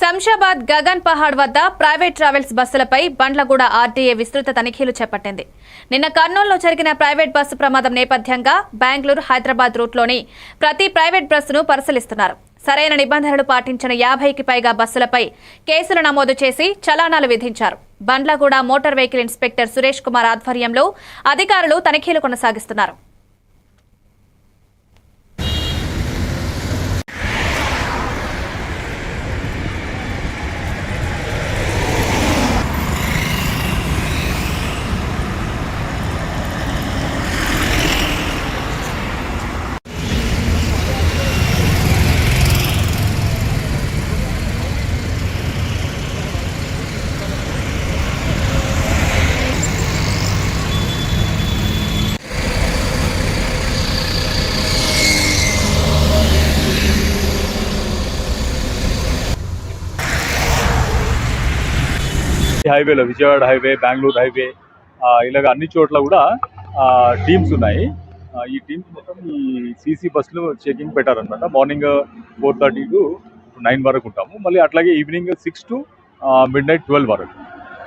శంషాబాద్ గగన్ పహాడ్ వద్ద private travels బస్సులపై Bandlaguda RTA విస్తృత తనిఖీలు చేపట్టింది. నిన్న కర్నూలులో జరిగిన ప్రైవేట్ బస్సు ప్రమాదం నేపథ్యంగా బెంగళూరు హైదరాబాద్ రూట్లోని ప్రతి ప్రైవేట్ బస్సును పరిశీలిస్తున్నారు. సరైన నిబంధనలు పాటించిన యాభైకి పైగా బస్సులపై కేసులు నమోదు చేసి చలానాలు విధించారు. Bandlaguda motor vehicle inspector Suresh Kumar ఆధ్వర్యంలో అధికారులు తనిఖీలు కొనసాగిస్తున్నారు. హైవేలో విజయవాడ హైవే బెంగళూరు హైవే ఇలాగ అన్ని చోట్ల కూడా టీమ్స్ ఉన్నాయి. ఈ టీమ్స్ మొత్తం ఈ సీసీ బస్సులు చెకింగ్ పెట్టారనమాట morning four thirty to nine వరకు ఉంటాము. మళ్ళీ అట్లాగే evening six to midnight twelve వరకు.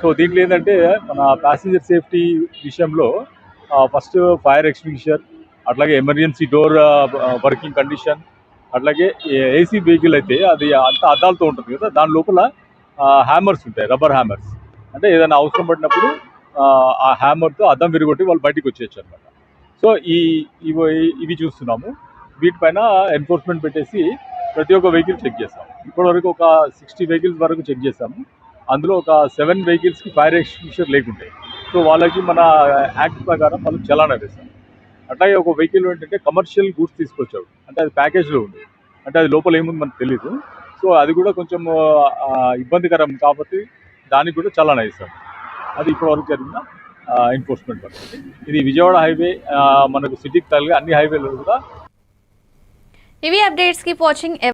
సో దీంట్లో ఏంటంటే మన ప్యాసింజర్ సేఫ్టీ విషయంలో ఫస్ట్ ఫైర్ ఎక్స్టింగ్విషర్ అట్లాగే ఎమర్జెన్సీ డోర్ వర్కింగ్ కండిషన్ అట్లాగే ఏసీ వెహికల్ అయితే అది అంత అద్దాలతో ఉంటుంది కదా దాని లోపల హ్యామర్స్ ఉంటాయి రబ్బర్ హ్యామర్స్. అంటే ఏదైనా అవసరం పడినప్పుడు ఆ, హ్యామర్తో అద్దం విరగొట్టి వాళ్ళు బయటికి వచ్చేయచ్చు అనమాట సో ఈ ఇవి ఇవి చూస్తున్నాము. వీటిపైన ఎన్ఫోర్స్మెంట్ పెట్టేసి ప్రతి ఒక్క వెహికల్ చెక్ చేస్తాం ఇప్పటివరకు ఒక సిక్స్టీ వెహికల్స్ వరకు చెక్ చేస్తాము. అందులో ఒక సెవెన్ వెహికల్స్కి ఫైర్ ఎక్స్టింగ్విషర్ లేకుంటాయి. సో వాళ్ళకి మన యాక్ట్ ప్రకారం వాళ్ళు చలానా వేస్తాం అట్లాగే ఒక వెహికల్ ఏంటంటే కమర్షియల్ గూడ్స్ తీసుకొచ్చాడు. అంటే అది ప్యాకేజ్లో ఉంది. అంటే అది లోపల ఏముంది మనకు తెలియదు సో అది కూడా కొంచెం ఇబ్బందికరం కాబట్టి దానికి కూడా చాలా ఇస్తాం అది ఇప్పటివరకు జరిగిన ఎన్ఫోర్స్మెంట్ పరిస్థితి. ఇది విజయవాడ హైవే మనకు సిటీకి తగిలి అన్ని హైవేలు కూడా. ఇవి అప్డేట్స్కి వాచింగ్